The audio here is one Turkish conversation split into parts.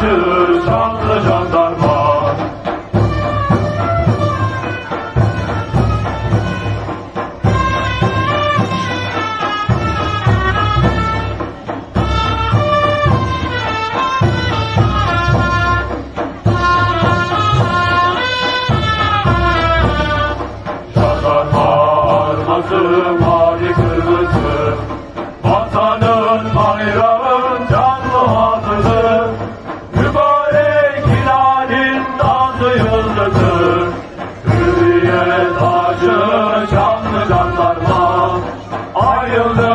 Kaçır şanlı jandarma. Jandarma armasın Till the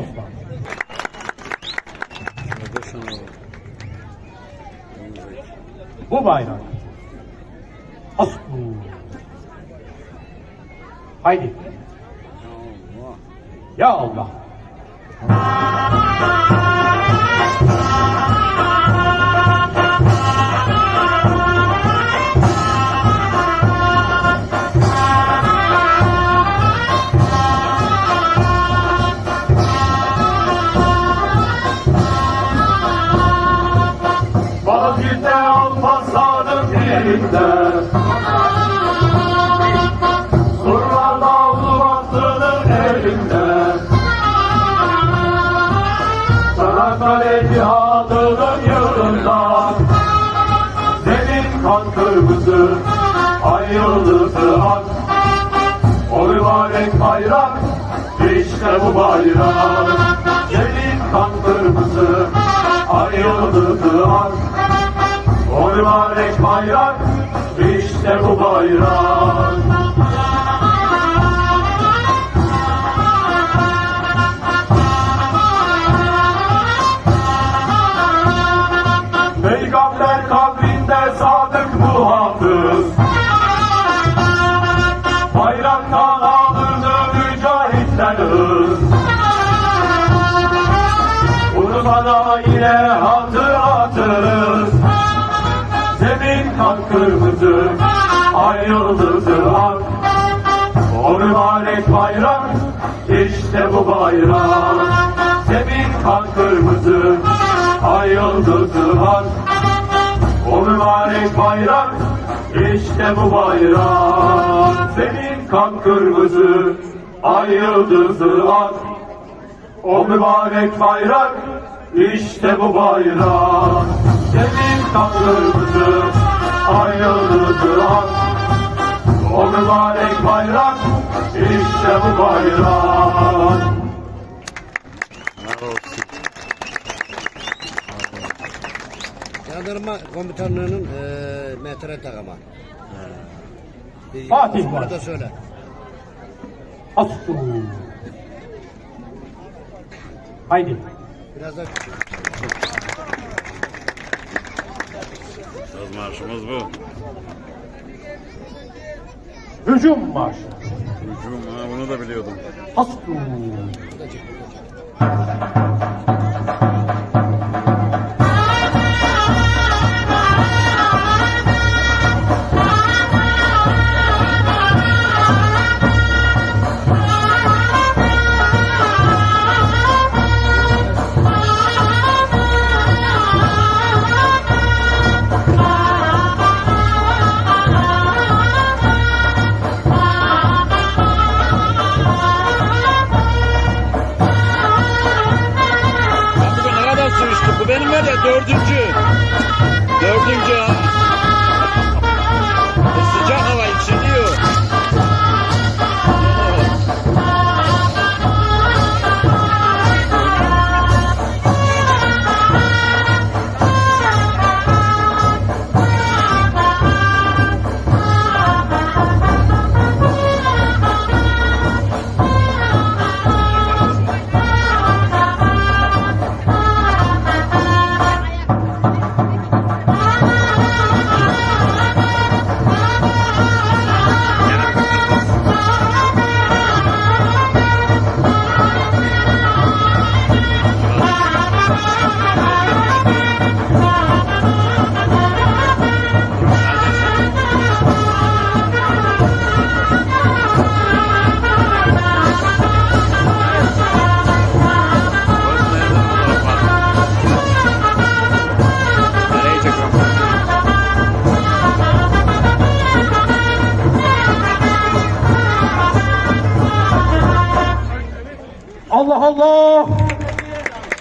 Genç Osman. Bu bayrak. Aslı. Haydi. Ya Allah. Vazgeçte mübarek bayrak işte bu bayrak Senin kan kırmızı ay yıldızı ak O mübarek bayrak işte bu bayrak Peygamber kabrinde kırmızı, ay yıldızı ak O mübarek bayrak, işte bu bayrak Zemin kan kırmızı, ay yıldızı ak O mübarek bayrak, işte bu bayrak Zemin kan kırmızı, ay yıldızı ak o mübarek bayrak, işte bu bayrak. Senin kan kırmızı, ay yıldızı ak. O mübarek bayrak, işte bu bayrak. Jandarma komutanlığının eee metre takımı. Fatih var. da söyle. Aslı. Haydi. Biraz da Söz marşımız bu. Hücum marşı. Hücum ha bunu da biliyordum. Aslı. Ya dördüncü. Dördüncü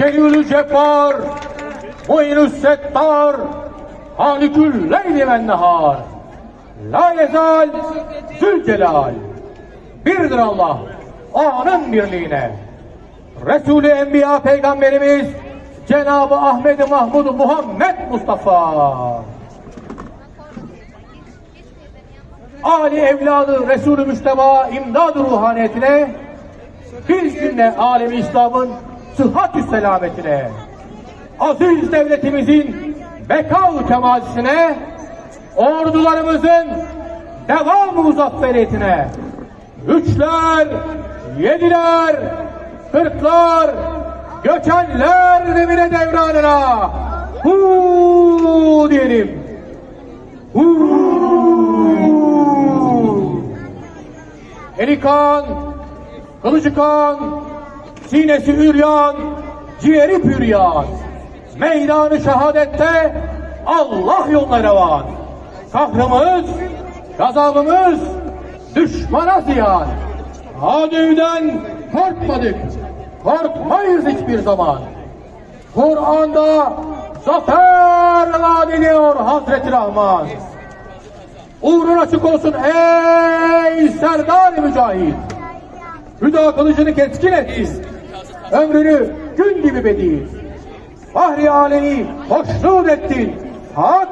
Celilü Cebbar, Mu'inus Settar, Halikül Leyli ve Nehar. La yezal Zülcelal. Birdir Allah, anın birliğine. Resulü Enbiya Peygamberimiz Cenab-ı Ahmed-i Mahmud Muhammed Mustafa. Ali evladı Resulü Müsteba imdad ruhaniyetine bir cümle alemi İslam'ın sıhhat selametine aziz devletimizin beka kemalsine ordularımızın devam muzafferiyetine üçler, yediler, kırklar, göçenler devine devranına hu diyelim. Hu. Eli kan, kılıcı kan, sinesi üryan, ciğeri püryan. Meydanı şehadette Allah yoluna revan. Kahrımız, gazabımız düşmana ziyan. Adevden korkmadık, korkmayız hiçbir zaman. Kur'an'da zafer vaat ediyor Hazreti Rahman. Uğrun açık olsun ey serdar mücahit. Hüda kılıcını keskin etsin. Ömrünü gün gibi bedil. Fahri alemi hoşnut ettin. Hak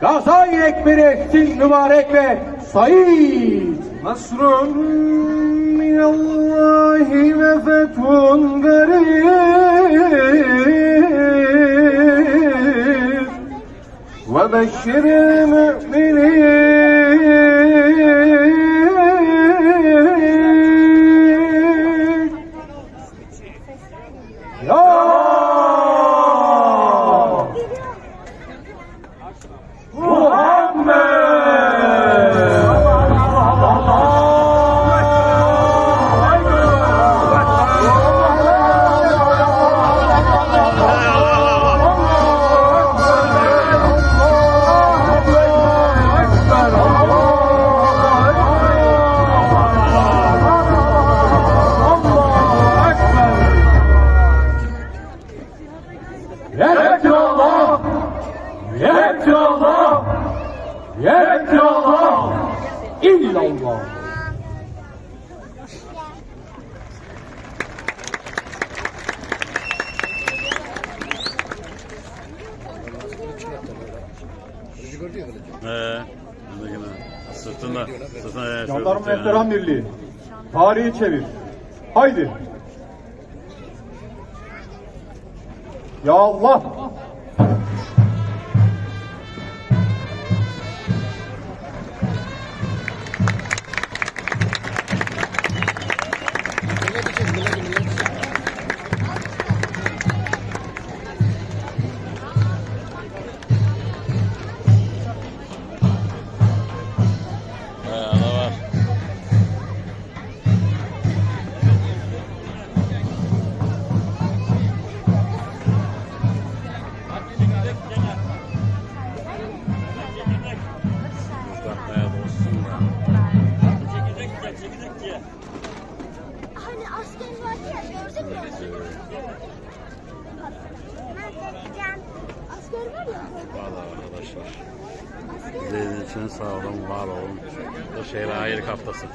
gazayı ekberi etsin mübarek ve sayit. Nasrun minallahi ve fethun garib ve beşşiril mü'minin Ya Ya kılıcı. Ee. Sırtında. Sırtında. evet, Jandarma Veteran Birliği. Tarihi çevir. Haydi. Ya Allah! Valla arkadaşlar. İzlediğiniz için sağ olun, var olun. Bu şehre hayır haftası.